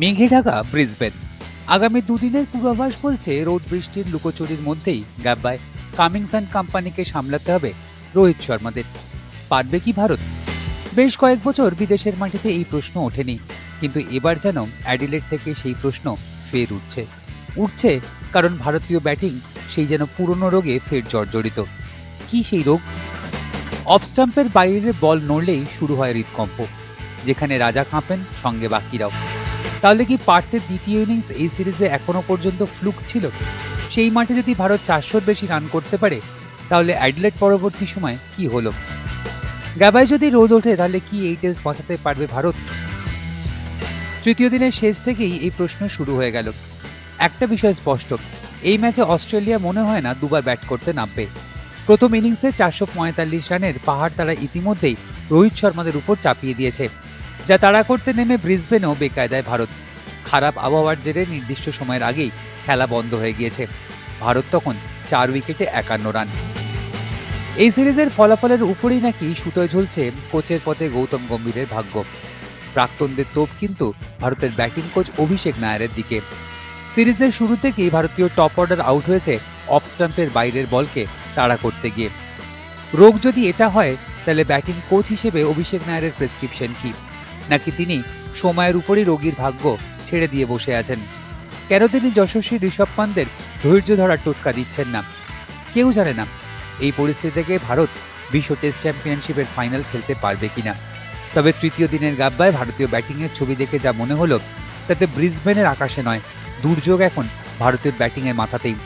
মেঘে ঢাকা ব্রিসবেন। আগামী দুদিনের পূর্বাভাস বলছে, রোদ বৃষ্টির লুকোচুরির মধ্যেই গাব্বায় কামিংস অ্যান্ড কোম্পানিকে সামলাতে হবে রোহিত শর্মাদের। পারবে কি ভারত? বেশ কয়েক বছর বিদেশের মাটিতে এই প্রশ্ন ওঠেনি, কিন্তু এবার যেন অ্যাডিলেট থেকে সেই প্রশ্ন ফের উঠছে। উঠছে কারণ ভারতীয় ব্যাটিং সেই যেন পুরনো রোগে ফের জর্জরিত। কি সেই রোগ? অফ স্টাম্পের বাইরের বল নড়লেই শুরু হয় হৃদকম্প, যেখানে রাজা কাঁপেন, সঙ্গে বাকিরাও। তাহলে কি পার্থের দ্বিতীয় ইনিংস এই সিরিজে এখনও পর্যন্ত ফ্লুক ছিল সেই মাঠে যদি ভারত চারশোর বেশি রান করতে পারে, তাহলে অ্যাডলেট পরবর্তী সময় কি হলো? গাবায় যদি রোদ ওঠে, তাহলে কি এই টেস্ট বাঁচাতে পারবে ভারত? তৃতীয় দিনের শেষ থেকেই এই প্রশ্ন শুরু হয়ে গেল। একটা বিষয় স্পষ্ট, এই ম্যাচে অস্ট্রেলিয়া মনে হয় না দুবার ব্যাট করতে নামবে। প্রথম ইনিংসে চারশো পঁয়তাল্লিশ রানের পাহাড় তারা ইতিমধ্যেই রোহিত শর্মাদের উপর চাপিয়ে দিয়েছে। যা তাড়া করতে নেমে ব্রিসবেনও বেকায়দায় ভারত। খারাপ আবহাওয়ার জেরে নির্দিষ্ট সময়ের আগেই খেলা বন্ধ হয়ে গিয়েছে। ভারত তখন চার উইকেটে একান্ন রান। এই সিরিজের ফলাফলের উপরেই নাকি সুতোয় ঝুলছে কোচের পথে গৌতম গম্ভীরের ভাগ্য। প্রাক্তনদের তোপ কিন্তু ভারতের ব্যাটিং কোচ অভিষেক নায়ারের দিকে। সিরিজের শুরু থেকেই ভারতীয় টপ অর্ডার আউট হয়েছে অফ স্টাম্পের বাইরের বলকে তাড়া করতে গিয়ে। রোগ যদি এটা হয়, তাহলে ব্যাটিং কোচ হিসেবে অভিষেক নায়ারের প্রেসক্রিপশন কি? নাকি তিনি সময়ের উপরই রোগীর ভাগ্য ছেড়ে দিয়ে বসে আছেন? কেন তিনি যশস্বী ঋষভ পান্তের ধৈর্য ধরার টোটকা দিচ্ছেন না? কেউ জানে না এই পরিস্থিতি থেকে ভারত বিশ্ব টেস্ট চ্যাম্পিয়নশিপের ফাইনাল খেলতে পারবে কিনা। তবে তৃতীয় দিনের গাব্বায় ভারতীয় ব্যাটিংয়ের ছবি দেখে যা মনে হলো, তাতে ব্রিসবেনের আকাশে নয়, দুর্যোগ এখন ভারতের ব্যাটিংয়ের মাথাতেই।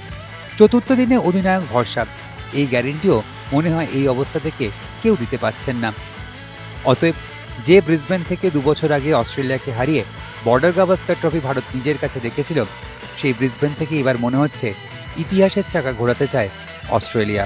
চতুর্থ দিনে অধিনায়ক ভরসা, এই গ্যারেন্টিও মনে হয় এই অবস্থা থেকে কেউ দিতে পারছেন না। অতএব যে ব্রিসবেন থেকে দু বছর আগে অস্ট্রেলিয়াকে হারিয়ে বর্ডার গাভাস্কার ট্রফি ভারত নিজের কাছে দেখেছিল, সেই ব্রিসবেন থেকে এবার মনে হচ্ছে ইতিহাসের চাকা ঘোরাতে চায় অস্ট্রেলিয়া।